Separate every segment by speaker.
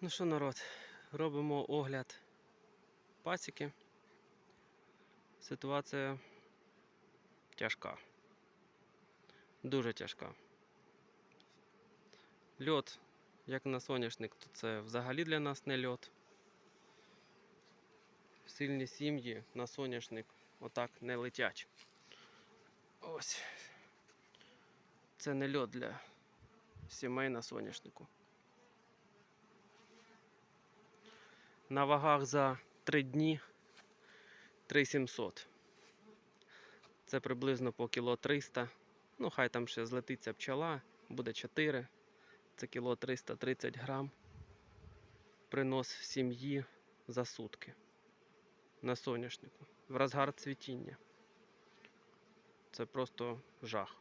Speaker 1: Ну що, народ, робимо огляд пасіки. Ситуація тяжка. Дуже тяжка. Льот, як на соняшник, то це взагалі для нас не льот. Сильні сім'ї на соняшник отак не летять. Ось. Це не льот для сімей на соняшнику. На вагах за 3 дні 3700. Це приблизно по кіло 300. Ну, хай там ще злетиться пчела, буде 4. Це кіло 330 грам. Принос сім'ї за сутки. На соняшнику. В розгар цвітіння. Це просто жах.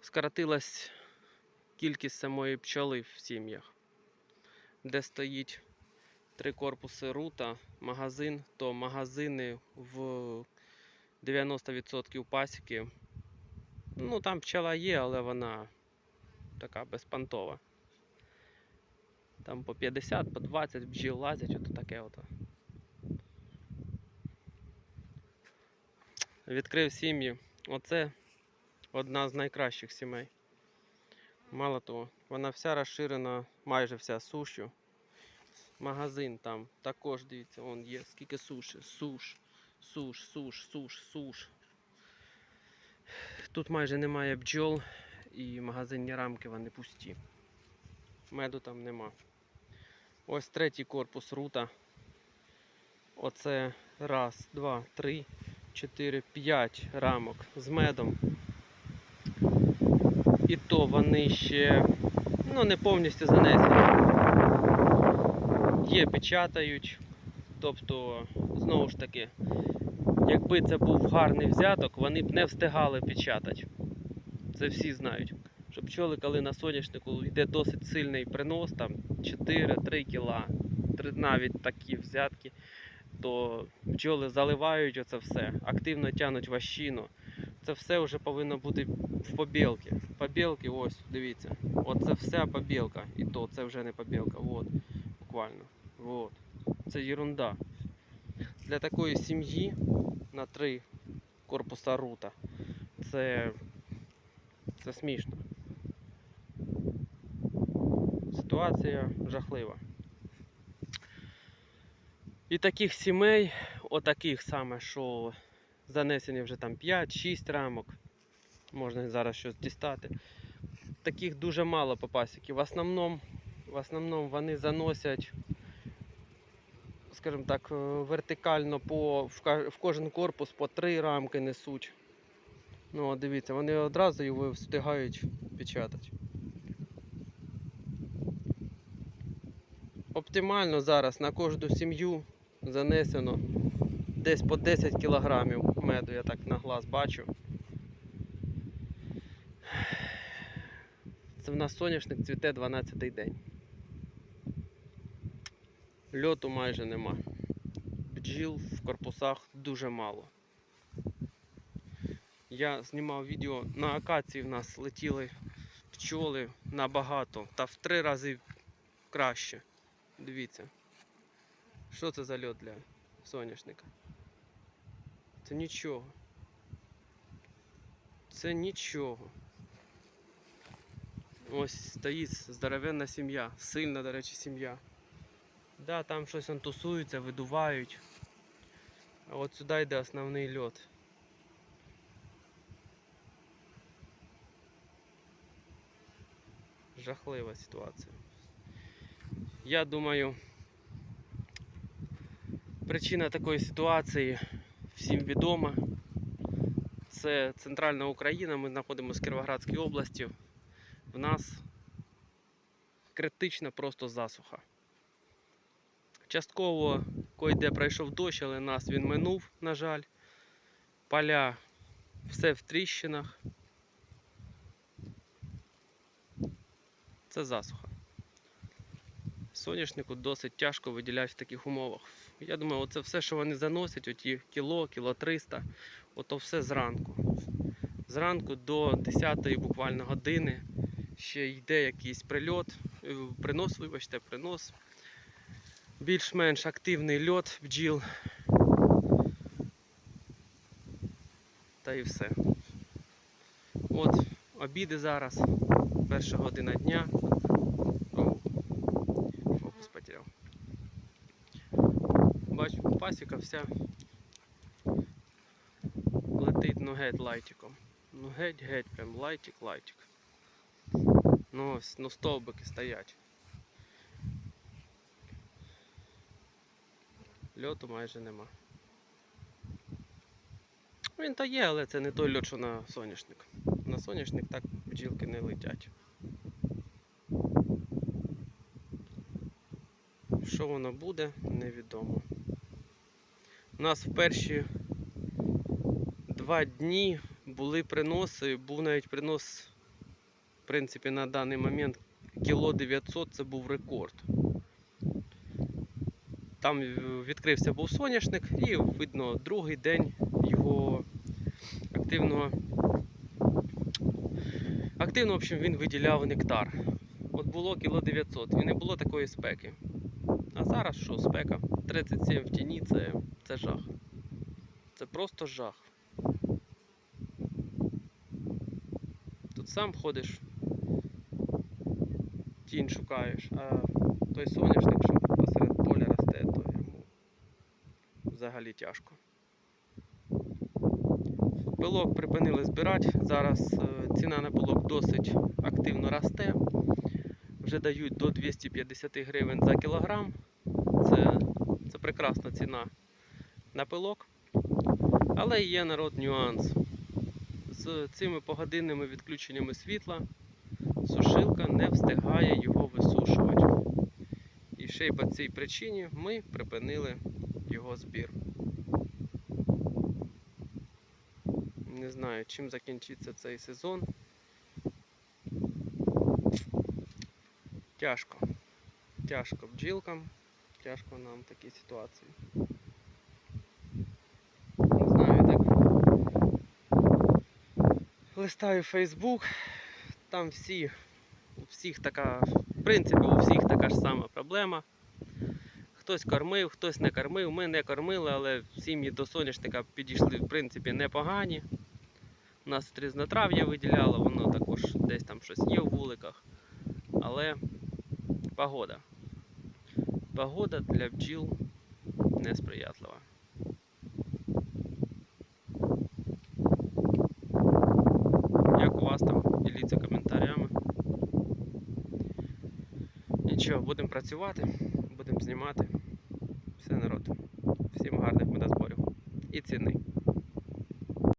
Speaker 1: Скоротилась кількість самої пчоли в сім'ях де стоїть три корпуси рута, магазин, то магазини в 90% пасіки. Ну, там пчела є, але вона така безпантова. Там по 50, по 20 бджіл лазять, ото таке ото. Відкрив сім'ї. Оце одна з найкращих сімей. Мало того, вона вся розширена, майже вся сушю. Магазин там також дивіться, вон є скільки суші. Суш, суш, суш, суш, суш. Тут майже немає бджол і магазинні рамки вони пусті. Меду там нема. Ось третій корпус рута. Оце раз, два, три, чотири, п'ять рамок з медом. І то вони ще ну, не повністю занесені. Є, печатають. Тобто, знову ж таки, якби це був гарний взяток, вони б не встигали печатати. Це всі знають. Що пчоли, коли на соняшнику йде досить сильний принос, там 4-3 кіла, навіть такі взятки, то пчоли заливають оце все, активно тянуть ващину. Це все вже повинно бути в побілки. Побілки, ось, дивіться. Оце вся побілка. І то це вже не побілка. От, буквально. От. Це ерунда. Для такої сім'ї на три корпуса рута. Це, це смішно. Ситуація жахлива. І таких сімей, отаких саме, що занесені вже там 5-6 рамок. Можна зараз щось дістати. Таких дуже мало по. В основному, в основному вони заносять, скажімо так, е, вертикально по, в, кожен корпус по 3 рамки несуть. Ну, дивіться, вони одразу його встигають печатати. Оптимально зараз на кожну сім'ю занесено десь по 10 кілограмів меду, я так на глаз бачу. Це в нас соняшник цвіте 12-й день. Льоту майже нема. Бджіл в корпусах дуже мало. Я знімав відео на акації в нас летіли пчоли набагато та в три рази краще. Дивіться. Що це за льот для соняшника? Це нічого. Це нічого. Ось стоїть здоровенна сім'я, сильна, до речі, сім'я. Да, там щось он тусується, видувають. А от сюди йде основний льот. Жахлива ситуація. Я думаю, причина такої ситуації всім відома. Це центральна Україна, ми знаходимося в Кіровоградській області. В нас критична просто засуха. Частково кой-де пройшов дощ, але нас він минув, на жаль. Поля все в тріщинах. Це засуха. Соняшнику досить тяжко виділяти в таких умовах. Я думаю, оце все, що вони заносять, оті кіло, кіло 300, ото все зранку. Зранку до 10-ї буквально години ще йде якийсь прильот, е, принос, вибачте, принос. Більш-менш активний льот бджіл. Та і все. От обіди зараз. Перша година дня. Пасіка вся летить ну геть лайтиком. Ну геть, геть, прям лайтик, лайтик. Ну ось, ну стовбики стоять. Льоту майже нема. Він то є, але це не той льот, що на соняшник. На соняшник так бджілки не летять. Що воно буде, невідомо. У нас в перші два дні були приноси, був навіть принос, в принципі, на даний момент кіло 900 це був рекорд. Там відкрився був соняшник і видно другий день його активного. Активно, в общем, він виділяв нектар. От було кіло 900 і не було такої спеки. А зараз що спека? 37 в тіні це, це жах. Це просто жах. Тут сам ходиш, тінь шукаєш, а той соняшник, що посеред поля росте, то йому взагалі тяжко. Пилок припинили збирати. Зараз е, ціна на пилок досить активно росте. Вже дають до 250 гривень за кілограм. Це, це прекрасна ціна на пилок. Але є народ нюанс. З цими погодинними відключеннями світла сушилка не встигає його висушувати. І ще й по цій причині ми припинили його збір. Не знаю, чим закінчиться цей сезон. Тяжко. Тяжко бджілкам, тяжко нам в такій ситуації. Не знаю, так. Листаю Facebook, там всі, у всіх така, в принципі, у всіх така ж сама проблема. Хтось кормив, хтось не кормив. Ми не кормили, але сім'ї до соняшника підійшли в принципі непогані. У нас різнотрав'я виділяло, воно також десь там щось є в вуликах. Але погода. Погода для бджіл несприятлива. Як у вас там? Діліться коментарями. Нічого, будемо працювати, будемо знімати. Все народ. Всім гарних медозборів. І ціни.